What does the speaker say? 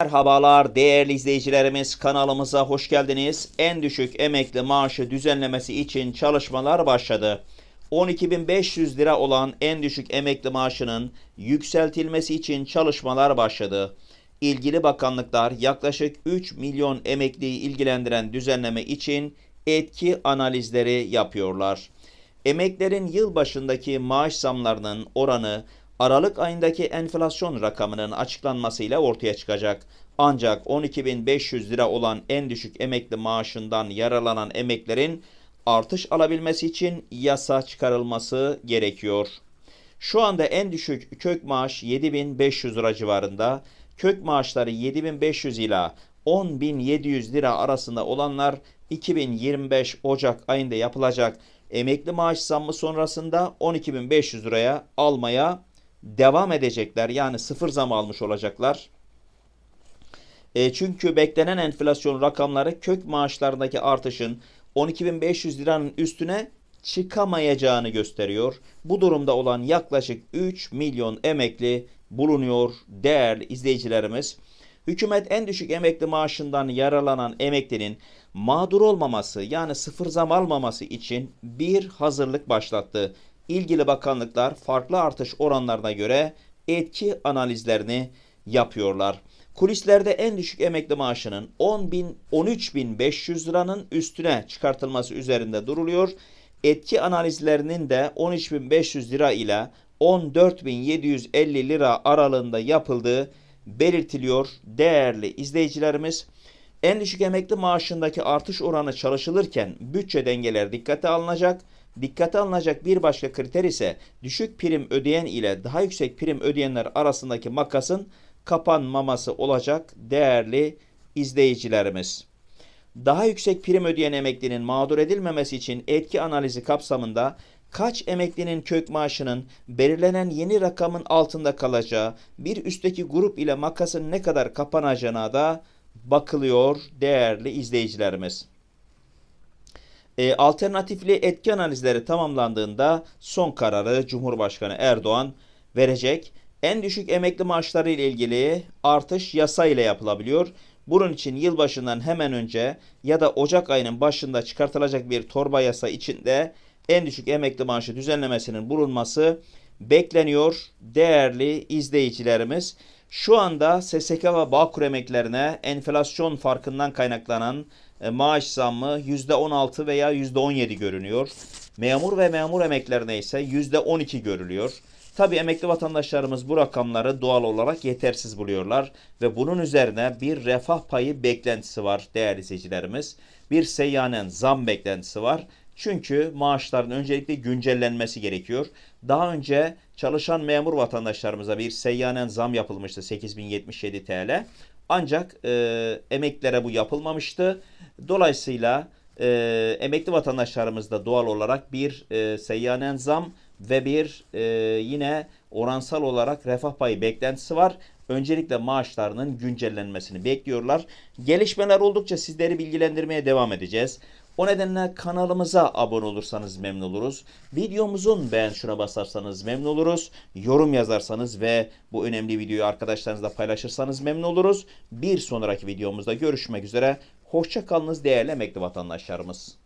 Merhabalar değerli izleyicilerimiz kanalımıza hoş geldiniz. En düşük emekli maaşı düzenlemesi için çalışmalar başladı. 12.500 lira olan en düşük emekli maaşının yükseltilmesi için çalışmalar başladı. İlgili bakanlıklar yaklaşık 3 milyon emekliyi ilgilendiren düzenleme için etki analizleri yapıyorlar. Emeklerin yıl başındaki maaş zamlarının oranı Aralık ayındaki enflasyon rakamının açıklanmasıyla ortaya çıkacak. Ancak 12.500 lira olan en düşük emekli maaşından yararlanan emeklerin artış alabilmesi için yasa çıkarılması gerekiyor. Şu anda en düşük kök maaş 7500 lira civarında. Kök maaşları 7500 ila 10700 lira arasında olanlar 2025 Ocak ayında yapılacak emekli maaş zammı sonrasında 12500 liraya almaya devam edecekler. Yani sıfır zam almış olacaklar. E, çünkü beklenen enflasyon rakamları kök maaşlarındaki artışın 12.500 liranın üstüne çıkamayacağını gösteriyor. Bu durumda olan yaklaşık 3 milyon emekli bulunuyor değerli izleyicilerimiz. Hükümet en düşük emekli maaşından yararlanan emeklinin mağdur olmaması yani sıfır zam almaması için bir hazırlık başlattı. İlgili bakanlıklar farklı artış oranlarına göre etki analizlerini yapıyorlar. Kulislerde en düşük emekli maaşının 10 bin, 13.500 liranın üstüne çıkartılması üzerinde duruluyor. Etki analizlerinin de 13.500 lira ile 14.750 lira aralığında yapıldığı belirtiliyor değerli izleyicilerimiz. En düşük emekli maaşındaki artış oranı çalışılırken bütçe dengeleri dikkate alınacak. Dikkate alınacak bir başka kriter ise düşük prim ödeyen ile daha yüksek prim ödeyenler arasındaki makasın kapanmaması olacak değerli izleyicilerimiz. Daha yüksek prim ödeyen emeklinin mağdur edilmemesi için etki analizi kapsamında kaç emeklinin kök maaşının belirlenen yeni rakamın altında kalacağı, bir üstteki grup ile makasın ne kadar kapanacağına da bakılıyor değerli izleyicilerimiz. E, alternatifli etki analizleri tamamlandığında son kararı Cumhurbaşkanı Erdoğan verecek. En düşük emekli maaşları ile ilgili artış yasa ile yapılabiliyor. Bunun için yılbaşından hemen önce ya da Ocak ayının başında çıkartılacak bir torba yasa içinde en düşük emekli maaşı düzenlemesinin bulunması bekleniyor değerli izleyicilerimiz. Şu anda SSK ve Bağkur emeklerine enflasyon farkından kaynaklanan maaş zammı %16 veya %17 görünüyor. Memur ve memur emeklerine ise %12 görülüyor. Tabi emekli vatandaşlarımız bu rakamları doğal olarak yetersiz buluyorlar ve bunun üzerine bir refah payı beklentisi var değerli izleyicilerimiz. Bir seyyanen zam beklentisi var. Çünkü maaşların öncelikle güncellenmesi gerekiyor. Daha önce çalışan memur vatandaşlarımıza bir seyyanen zam yapılmıştı 8077 TL. Ancak e, emeklilere bu yapılmamıştı. Dolayısıyla e, emekli vatandaşlarımız da doğal olarak bir e, seyyanen zam ve bir e, yine oransal olarak refah payı beklentisi var. Öncelikle maaşlarının güncellenmesini bekliyorlar. Gelişmeler oldukça sizleri bilgilendirmeye devam edeceğiz. O nedenle kanalımıza abone olursanız memnun oluruz. Videomuzun beğen şuna basarsanız memnun oluruz. Yorum yazarsanız ve bu önemli videoyu arkadaşlarınızla paylaşırsanız memnun oluruz. Bir sonraki videomuzda görüşmek üzere. Hoşça kalınız değerli emekli vatandaşlarımız.